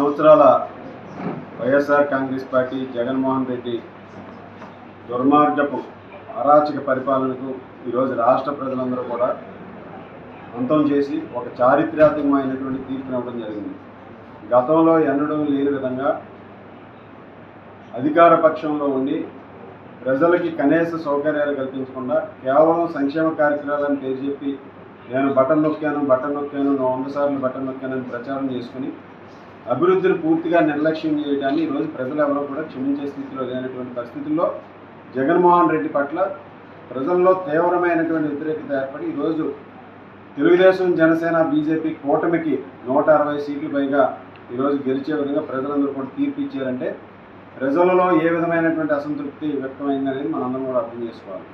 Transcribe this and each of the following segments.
సంవత్సరాల YSR Congress party Jaganmohan Reddy దుర్మార్గపు అరాచక పరిపాలనకు ఈరోజు రాష్ట్ర ప్రజలందరూ కూడా అంతం చేసి ఒక చారిత్రాత్మకమైనటువంటి తీర్పునివ్వడం జరిగింది. గతంలో ఎన్నడూ లేని విధంగా అధికార పక్షంలో ఉండి ప్రజలకి కనీస సౌకర్యాలు కల్పించకుండా కేవలం సంక్షేమ కార్యక్రమాలను పేరు చెప్పి నేను బటన్ నొక్కాను బటన్ నొక్కాను నా వంద సార్లు బటన్ నొక్కానని ప్రచారం చేసుకుని అభివృద్ధిని పూర్తిగా నిర్లక్ష్యం చేయడాన్ని ఈరోజు ప్రజలు ఎవరో కూడా క్షమించే స్థితిలో లేనటువంటి పరిస్థితుల్లో జగన్మోహన్ రెడ్డి పట్ల ప్రజల్లో తీవ్రమైనటువంటి వ్యతిరేకత ఏర్పడి ఈరోజు తెలుగుదేశం జనసేన బీజేపీ కూటమికి నూట అరవై సీట్లు పైగా ఈరోజు గెలిచే విధంగా ప్రజలందరూ కూడా తీర్పు ఇచ్చారంటే ప్రజలలో ఏ విధమైనటువంటి అసంతృప్తి వ్యక్తమైందనేది మనందరం కూడా అర్థం చేసుకోవాలి.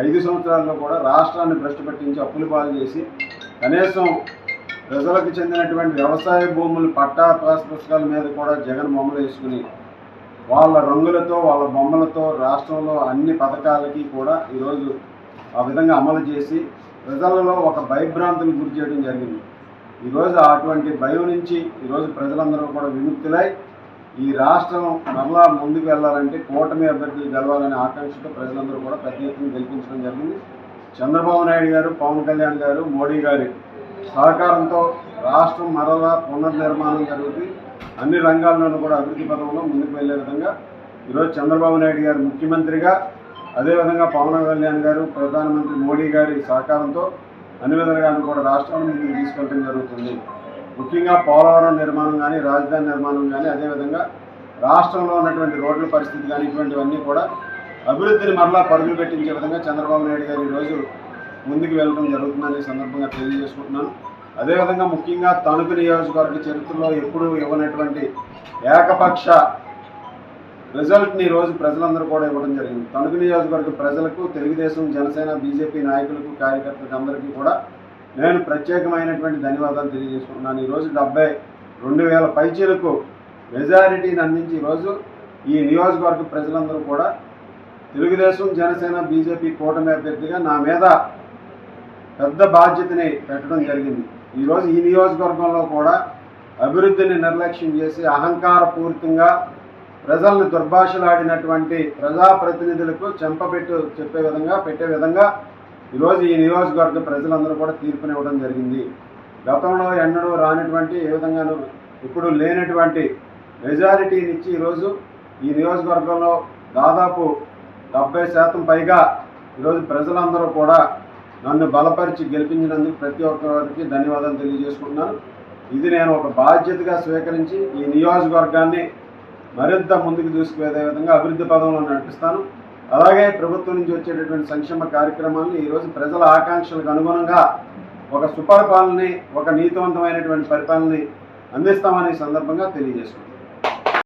ఐదు సంవత్సరాల్లో కూడా రాష్ట్రాన్ని భ్రష్టు పట్టించి అప్పులు పాలు చేసి కనీసం ప్రజలకు చెందినటువంటి వ్యవసాయ భూములు పట్టా పాస్ పుస్తకాల మీద కూడా జగన్ బొమ్మలు వేసుకుని వాళ్ళ రంగులతో వాళ్ళ బొమ్మలతో రాష్ట్రంలో అన్ని పథకాలకి కూడా ఈరోజు ఆ విధంగా అమలు చేసి ప్రజలలో ఒక భయభ్రాంతులు గురి చేయడం జరిగింది. ఈరోజు అటువంటి భయం నుంచి ఈరోజు ప్రజలందరూ కూడా విముక్తులై ఈ రాష్ట్రం మరలా ముందుకు వెళ్ళాలంటే కూటమి అభ్యర్థులు గెలవాలనే ఆకాంక్షతో ప్రజలందరూ కూడా పెద్ద ఎత్తున గెలిపించడం జరిగింది. చంద్రబాబు నాయుడు గారు పవన్ కళ్యాణ్ గారు మోడీ గారు సహకారంతో రాష్ట్రం మరలా పునర్నిర్మాణం జరుగుతుంది. అన్ని రంగాల్లోనూ కూడా అభివృద్ధి పథంలో ముందుకు వెళ్ళే విధంగా ఈరోజు చంద్రబాబు నాయుడు గారు ముఖ్యమంత్రిగా అదేవిధంగా పవన్ కళ్యాణ్ గారు ప్రధానమంత్రి మోడీ గారి సహకారంతో అన్ని విధాలుగాను కూడా రాష్ట్రాన్ని ముందుకు తీసుకెళ్ళడం జరుగుతుంది. ముఖ్యంగా పోలవరం నిర్మాణం కానీ రాజధాని నిర్మాణం కానీ అదేవిధంగా రాష్ట్రంలో ఉన్నటువంటి రోడ్ల పరిస్థితి కానీ ఇటువంటివన్నీ కూడా అభివృద్ధిని మరలా పరుగులు పెట్టించే విధంగా చంద్రబాబు నాయుడు గారు ఈరోజు ముందుకు వెళ్ళడం జరుగుతుందని ఈ సందర్భంగా తెలియజేసుకుంటున్నాను. అదేవిధంగా ముఖ్యంగా తణుకు నియోజకవర్గ చరిత్రలో ఎప్పుడూ ఇవ్వనటువంటి ఏకపక్ష రిజల్ట్ని రోజు ప్రజలందరూ కూడా ఇవ్వడం జరిగింది. తణుకు నియోజకవర్గ ప్రజలకు తెలుగుదేశం జనసేన బీజేపీ నాయకులకు కార్యకర్తలకు అందరికీ కూడా నేను ప్రత్యేకమైనటువంటి ధన్యవాదాలు తెలియజేసుకుంటున్నాను. ఈరోజు డెబ్బై రెండు వేల పైచీలకు మెజారిటీని అందించి ఈరోజు ఈ నియోజకవర్గ ప్రజలందరూ కూడా తెలుగుదేశం జనసేన బీజేపీ కూటమి అభ్యర్థిగా నా మీద పెద్ద బాధ్యతని పెట్టడం జరిగింది. ఈరోజు ఈ నియోజకవర్గంలో కూడా అభివృద్ధిని నిర్లక్ష్యం చేసి అహంకారపూరితంగా ప్రజలను దుర్భాషలాడినటువంటి ప్రజాప్రతినిధులకు చెంపబెట్టు చెప్పే విధంగా పెట్టే విధంగా ఈరోజు ఈ నియోజకవర్గ ప్రజలందరూ కూడా తీర్పునివ్వడం జరిగింది. గతంలో ఎన్నడూ రానటువంటి ఏ విధంగానూ ఇప్పుడు లేనటువంటి మెజారిటీనిచ్చి ఈరోజు ఈ నియోజకవర్గంలో దాదాపు డెబ్బై శాతం పైగా ఈరోజు ప్రజలందరూ కూడా నన్ను బలపరిచి గెలిపించినందుకు ప్రతి ఒక్కరికి ధన్యవాదాలు తెలియజేసుకుంటున్నాను. ఇది నేను ఒక బాధ్యతగా స్వీకరించి ఈ నియోజకవర్గాన్ని మరింత ముందుకు తీసుకువెళ్ళే విధంగా అభివృద్ధి పదంలో నడిపిస్తాను. అలాగే ప్రభుత్వం నుంచి వచ్చేటటువంటి సంక్షేమ కార్యక్రమాలను ఈరోజు ప్రజల ఆకాంక్షలకు అనుగుణంగా ఒక సుపరిపాలనని ఒక నీతివంతమైనటువంటి పరిపాలనని అందిస్తామని సందర్భంగా తెలియజేసుకుంటాను